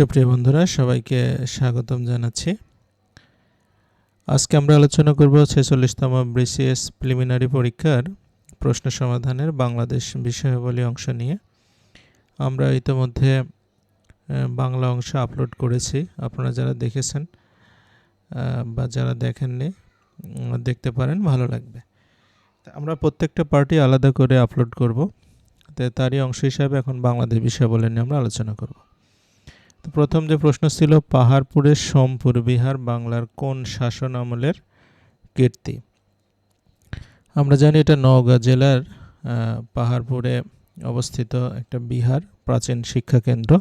সুপ্রিয় বন্ধুরা, সবাইকে স্বাগতম জানাচ্ছি। আজকে আমরা আলোচনা করব ছেচল্লিশতম বিসিএস প্রিলিমিনারি পরীক্ষার প্রশ্ন সমাধানের বাংলাদেশ বিষয়াবলী অংশ নিয়ে। আমরা ইতিমধ্যে বাংলা অংশ আপলোড করেছি। আপনারা যারা দেখেছেন বা যারা দেখেননি দেখতে পারেন, ভালো লাগবে। আমরা প্রত্যেকটা পার্টি আলাদা করে আপলোড করব। তারই অংশ হিসাবে এখন বাংলাদেশ বিষয়াবলী নিয়ে আমরা আলোচনা করব। তো প্রথম যে প্রশ্ন ছিল, পাহাড়পুরের সোমপুর বিহার বাংলার কোন শাসন আমলের কীর্তি? আমরা জানি এটা নওগাঁ জেলার পাহাড়পুরে অবস্থিত একটা বিহার, প্রাচীন শিক্ষা কেন্দ্র।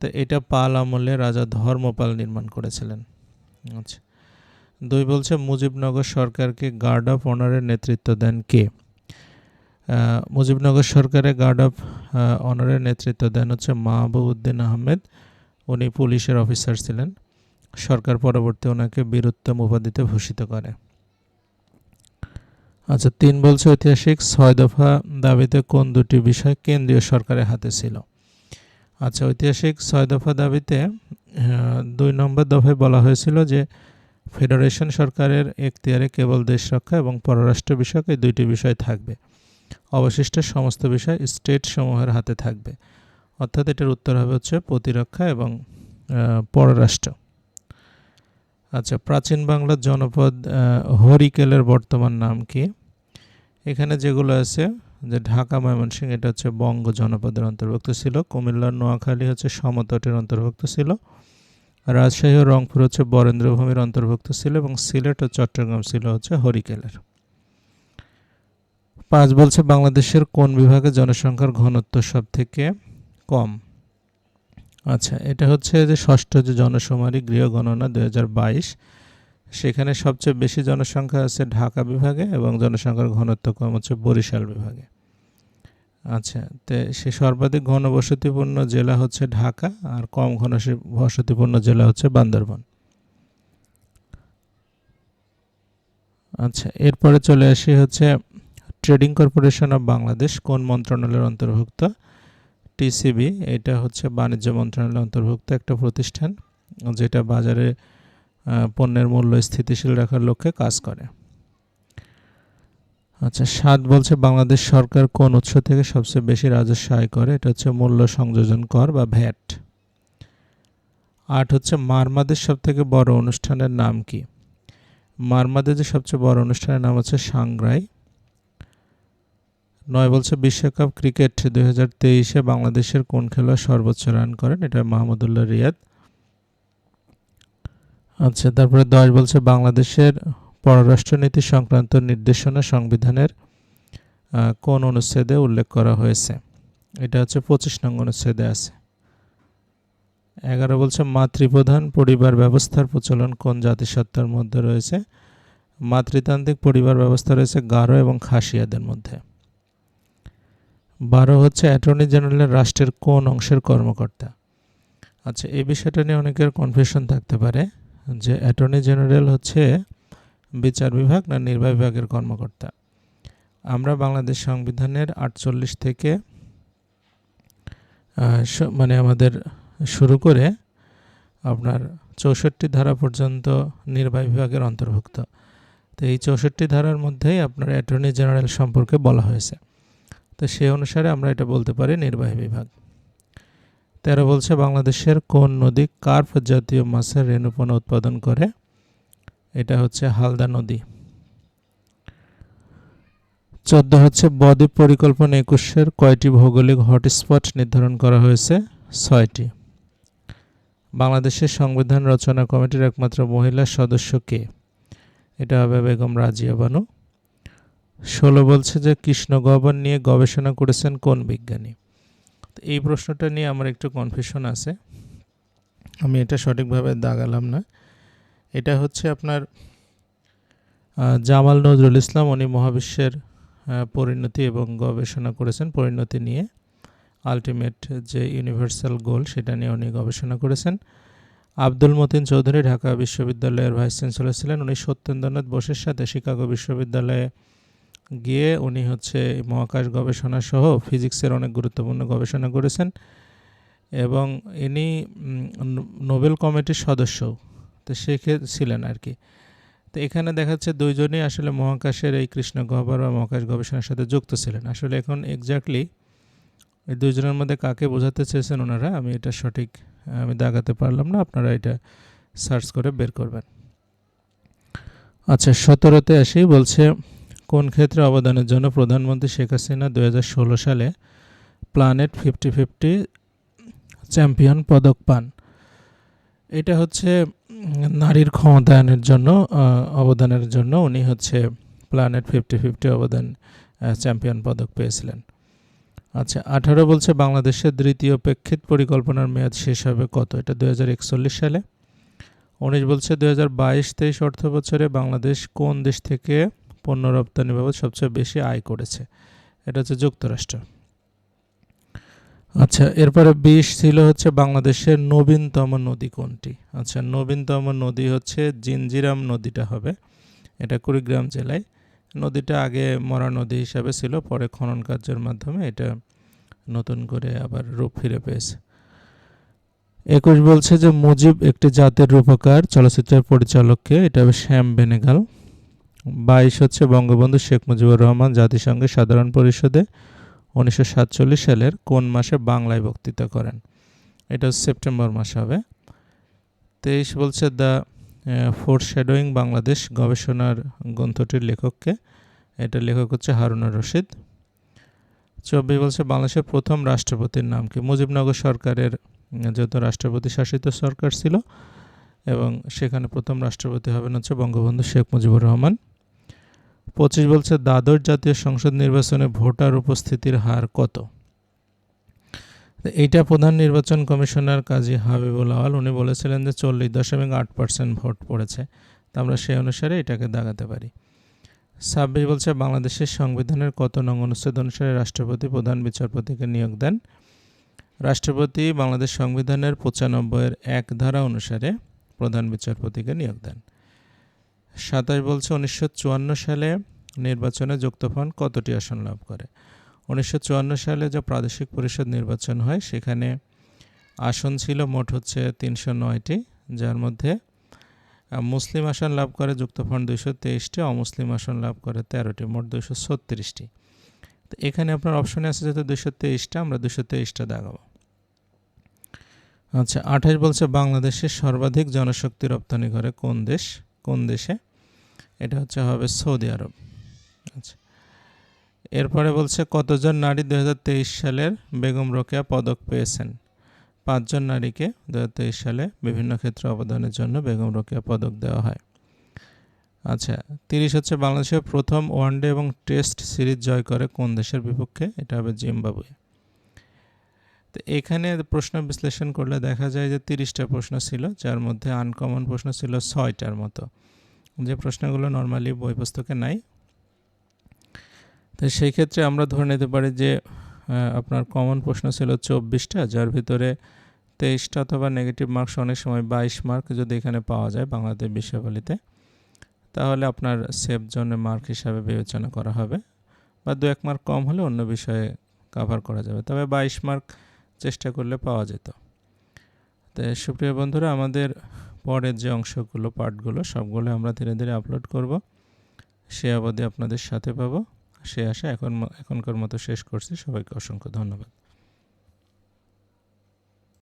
তো এটা পাল আমলে রাজা ধর্মপাল নির্মাণ করেছিলেন। আচ্ছা। দুই বলছে মুজিবনগর সরকারকে গার্ড অফ অনারের নেতৃত্ব দেন কে? মুজিবনগর সরকারের গার্ড অফ অনারের নেতৃত্ব দেন হচ্ছে মাহবুবউদ্দিন আহমেদ। উনি পুলিশের অফিসার ছিলেন। সরকার পরবর্তী ওনাকে বীরুত্তম উপাধিতে ভূষিত করে। আচ্ছা তিন বলছে ঐতিহাসিক, ছয় দফা দাবিতে কোন দুটি বিষয় কেন্দ্রীয় সরকারের হাতে ছিল? আচ্ছা ঐতিহাসিক ছয় দফা দাবিতে দুই নম্বর দফায় বলা হয়েছিল যে ফেডারেশন সরকারের এখতিয়ারে কেবল দেশ রক্ষা এবং পররাষ্ট্র বিষয়ক এই দুইটি বিষয় থাকবে। অবশিষ্ট সমস্ত বিষয় স্টেট সমূহের হাতে থাকবে। অর্থাৎ এটার উত্তর হবে হচ্ছে প্রতিরক্ষা এবং পররাষ্ট্র। আচ্ছা প্রাচীন বাংলার জনপদ হরিকেলের বর্তমান নাম কি? এখানে যেগুলো আছে, যে ঢাকা, ময়মনসিংহ, এটা হচ্ছে বঙ্গ জনপদের অন্তর্ভুক্ত ছিল। কুমিল্লার নোয়াখালী হচ্ছে সমতটের অন্তর্ভুক্ত ছিল। রাজশাহী ও রংপুর হচ্ছে বরেন্দ্রভূমির অন্তর্ভুক্ত ছিল এবং সিলেট ও চট্টগ্রাম ছিল হচ্ছে হরিকেলের। পাঁচ বলছে, বাংলাদেশের কোন বিভাগে জনসংখ্যার ঘনত্ব সব থেকে কম? আচ্ছা এটা হচ্ছে যে ষষ্ঠ যে জনশুমারি গৃহ গণনা দু হাজার বাইশ, সেখানে সবচেয়ে বেশি জনসংখ্যা আছে ঢাকা বিভাগে এবং জনসংখ্যার ঘনত্ব কম হচ্ছে বরিশাল বিভাগে। আচ্ছা তো সে সর্বাধিক ঘনবসতিপূর্ণ জেলা হচ্ছে ঢাকা আর কম ঘন বসতিপূর্ণ জেলা হচ্ছে বান্দরবান। আচ্ছা এরপরে চলে আসি হচ্ছে ট্রেডিং কর্পোরেশন অফ বাংলাদেশ কোন মন্ত্রণালয়ের অন্তর্ভুক্ত? টিসিবি, এটা হচ্ছে বাণিজ্য মন্ত্রণালয়ের অন্তর্ভুক্ত একটা প্রতিষ্ঠান, যেটা বাজারে পণ্যের মূল্য স্থিতিশীল রাখার লক্ষ্যে কাজ করে। আচ্ছা সাত বলছে বাংলাদেশ সরকার কোন উৎস থেকে সবচেয়ে বেশি রাজস্ব আয় করে? এটা হচ্ছে মূল্য সংযোজন কর বা ভ্যাট। আট হচ্ছে মারমাদের সব থেকে বড় অনুষ্ঠানের নাম কি? মারমাদের যে সবচেয়ে বড় অনুষ্ঠানের নাম হচ্ছে সাংগ্রাই নয় বলছে বিশ্বকাপ ক্রিকেট দুই হাজার তেইশে বাংলাদেশের কোন খেলোয়াড় সর্বোচ্চ রান করেন? এটা মাহমুদুল্লাহ রিয়াদ। আচ্ছা তারপরে দশ বলছে বাংলাদেশের পররাষ্ট্রনীতি সংক্রান্ত নির্দেশনা সংবিধানের কোন অনুচ্ছেদে উল্লেখ করা হয়েছে? এটা হচ্ছে পঁচিশ নং অনুচ্ছেদে আছে। এগারো বলছে মাতৃপ্রধান পরিবার ব্যবস্থার প্রচলন কোন জাতিসত্তার মধ্যে রয়েছে? মাতৃতান্ত্রিক পরিবার ব্যবস্থা রয়েছে গারো এবং খাসিয়াদের মধ্যে। বারো হচ্ছে অ্যাটর্নি জেনারেলের রাষ্ট্রের কোন অংশের কর্মকর্তা? আচ্ছা এই বিষয়টা নিয়ে অনেকের কনফিউশন থাকতে পারে যে অ্যাটর্নি জেনারেল হচ্ছে বিচার বিভাগ না নির্বাহী বিভাগের কর্মকর্তা? আমরা বাংলাদেশ সংবিধানের আটচল্লিশ থেকে মানে আমাদের শুরু করে আপনার চৌষট্টি ধারা পর্যন্ত নির্বাহী বিভাগের অন্তর্ভুক্ত। তো এই চৌষট্টি ধারার মধ্যেই আপনার অ্যাটর্নি জেনারেল সম্পর্কে বলা হয়েছে। তো সেই অনুসারে আমরা এটা বলতে পারি নির্বাহী বিভাগ। তেরো বলছে, বাংলাদেশের কোন নদী কার্প জাতীয় মাছের রেণুপনা উৎপাদন করে? এটা হচ্ছে হালদা নদী। চোদ্দ হচ্ছে, বদ্বীপ পরিকল্পনা একুশের কয়টি ভৌগোলিক হটস্পট নির্ধারণ করা হয়েছে? ছয়টি। বাংলাদেশের সংবিধান রচনা কমিটির একমাত্র মহিলা সদস্য কে? এটা হবে বেগম রাজিয়া বানু। ষোলো বলছে যে কৃষ্ণ গহ্বর নিয়ে গবেষণা করেছেন কোন বিজ্ঞানী? তো এই প্রশ্নটা নিয়ে আমার একটু কনফিউশন আছে। আমি এটা সঠিকভাবে দাগালাম না। এটা হচ্ছে আপনার জামাল নজরুল ইসলাম, উনি মহাবিশ্বের পরিণতি এবং গবেষণা করেছেন। পরিণতি নিয়ে আলটিমেট যে ইউনিভার্সাল গোল সেটা নিয়ে উনি গবেষণা করেছেন। আব্দুল মতিন চৌধুরী ঢাকা বিশ্ববিদ্যালয়ের ভাইস চ্যান্সেলর ছিলেন। উনি সত্যেন্দ্রনাথ বোসের সাথে শিকাগো বিশ্ববিদ্যালয়ে গিয়ে উনি হচ্ছে মহাকাশ গবেষণা সহ ফিজিক্সের অনেক গুরুত্বপূর্ণ গবেষণা করেছেন এবং ইনি নোবেল কমিটির সদস্য। তো সেক্ষে ছিলেন আর কি। তো এখানে দেখা যাচ্ছে দুইজনই আসলে মহাকাশের এই কৃষ্ণ গহ্বর বা মহাকাশ গবেষণার সাথে যুক্ত ছিলেন। আসলে এখন এক্স্যাক্টলি এই দুইজনের মধ্যে কাকে বোঝাতে চেয়েছেন ওনারা, আমি এটা সঠিক, আমি দাগাতে পারলাম না, আপনারা এটা সার্চ করে বের করবেন। আচ্ছা সতেরোতে আসি, বলছে কোন ক্ষেত্রে অবদানের জন্য প্রধানমন্ত্রী শেখ হাসিনা দু হাজার ষোলো সালে প্ল্যানেট ফিফটি ফিফটি চ্যাম্পিয়ন পদক পান? এটা হচ্ছে নারীর ক্ষমতায়নের জন্য অবদানের জন্য উনি হচ্ছে প্ল্যানেট ফিফটি ফিফটি অবদান চ্যাম্পিয়ন পদক পেয়েছিলেন। আচ্ছা আঠারো বলছে বাংলাদেশের দ্বিতীয় প্রেক্ষিত পরিকল্পনার মেয়াদ শেষ হবে কত? এটা দু হাজার একচল্লিশ সালে। উনিশ বলছে দু হাজার বাইশ তেইশ অর্থ বছরে বাংলাদেশ কোন দেশ থেকে পণ্য রপ্তানি বাবদ সবচেয়ে বেশি আয় করেছে। এটা হচ্ছে যুক্তরাষ্ট্র। আচ্ছা এরপরে বিশ ছিল হচ্ছে বাংলাদেশের নবীনতম নদী কোনটি? আচ্ছা নবীনতম নদী হচ্ছে জিঞ্জিরাম নদীটা হবে। এটা কুড়িগ্রাম জেলায়। নদীটা আগে মরা নদী হিসাবে ছিল, পরে খনন কার্যের মাধ্যমে এটা নতুন করে আবার রূপ ফিরে পেয়েছে। একুশ বলছে যে মুজিব একটি জাতের রূপকার, চলচ্চিত্রের পরিচালককে, এটা শ্যাম বেনেগাল। বাইশ হচ্ছে বঙ্গবন্ধু শেখ মুজিবুর রহমান জাতিসংঘের সাধারণ পরিষদে উনিশশো সাতচল্লিশ সালের কোন মাসে বাংলায় বক্তৃতা করেন? এটা সেপ্টেম্বর মাস হবে। তেইশ বলছে দ্য ফোর শ্যাডোয়িং বাংলাদেশ গবেষণার গ্রন্থটির লেখককে। এটা লেখক হচ্ছে হারুনুর রশিদ। চব্বিশ বলছে বাংলাদেশের প্রথম রাষ্ট্রপতির নাম কি? মুজিবনগর সরকারের যেহেতু রাষ্ট্রপতি শাসিত সরকার ছিল এবং সেখানে প্রথম রাষ্ট্রপতি হবেন হচ্ছে বঙ্গবন্ধু শেখ মুজিবুর রহমান। পঁচিশ বলছে দ্বাদশ জাতীয় সংসদ নির্বাচনে ভোটার উপস্থিতির হার কত? এইটা প্রধান নির্বাচন কমিশনার কাজী হাবিবুল আওয়াল উনি বলেছিলেন যে চল্লিশ দশমিক আট পার্সেন্ট ভোট পড়েছে। তা আমরা সেই অনুসারে এটাকে দাগাতে পারি। ছাব্বিশ বলছে, বাংলাদেশের সংবিধানের কত নং অনুচ্ছেদ অনুসারে রাষ্ট্রপতি প্রধান বিচারপতিকে নিয়োগ দেন? রাষ্ট্রপতি বাংলাদেশ সংবিধানের পঁচানব্বইয়ের এক ধারা অনুসারে প্রধান বিচারপতিকে নিয়োগ দেন। সাতাশ বলছে, উনিশশো চুয়ান্ন সালে নির্বাচনে যুক্তফ্রন্ট কতটি আসন লাভ করে? উনিশশো চুয়ান্ন সালে যে প্রাদেশিক পরিষদ নির্বাচন হয়, সেখানে আসন ছিল মোট হচ্ছে তিনশো নয়টি, যার মধ্যে মুসলিম আসন লাভ করে যুক্তফ্রন্ট দুইশো তেইশটি, অমুসলিম আসন লাভ করে তেরোটি, মোট দুইশো ছত্রিশটি। তো এখানে আপনার অপশনে আছে যেহেতু দুশো তেইশটা, আমরা দুশো তেইশটা দেখাবো। আচ্ছা আঠাশ বলছে, বাংলাদেশের সর্বাধিক জনশক্তি রপ্তানি করে কোন দেশ? কোন দেশে? এটা হচ্ছে হবে সৌদি আরব। আচ্ছা। এরপরে বলছে, কতজন নারী দুই হাজার তেইশ সালের বেগম রোকেয়া পদক পেয়েছেন? পাঁচজন নারীকে দুহাজার তেইশ সালে বিভিন্ন ক্ষেত্রে অবদানের জন্য বেগম রোকেয়া পদক দেওয়া হয়। আচ্ছা তিরিশ হচ্ছে বাংলাদেশের প্রথম ওয়ানডে এবং টেস্ট সিরিজ জয় করে কোন দেশের বিপক্ষে? এটা হবে জিম্বাবুয়ে। তো এখানে প্রশ্ন বিশ্লেষণ করলে দেখা যায় যে তিরিশটা প্রশ্ন ছিল, যার মধ্যে আনকমন প্রশ্ন ছিল ছয়টার মতো। যে প্রশ্নগুলো নর্মালি বই পুস্তকে নাই। তো সেই ক্ষেত্রে আমরা ধরে নিতে পারি যে আপনার কমন প্রশ্ন ছিল চব্বিশটা, যার ভিতরে তেইশটা অথবা নেগেটিভ মার্কস অনেক সময় বাইশ মার্ক যদি এখানে পাওয়া যায় বাংলাদেশ বিষয়াবলীতে তাহলে আপনার সেফ জোনে মার্ক হিসাবে বিবেচনা করা হবে। বা দু এক মার্ক কম হলে অন্য বিষয়ে কাভার করা যাবে। তবে বাইশ মার্ক চেষ্টা করলে পাওয়া যেত। তো সুপ্রিয় বন্ধুরা, আমাদের পরের যে অংশগুলো পার্টগুলো সবগুলো আমরা ধীরে ধীরে আপলোড করব। সে অবধি আপনাদের সাথে পাবো। সে আশা এখন, এখনকার মতো শেষ করছি। সবাইকে অসংখ্য ধন্যবাদ।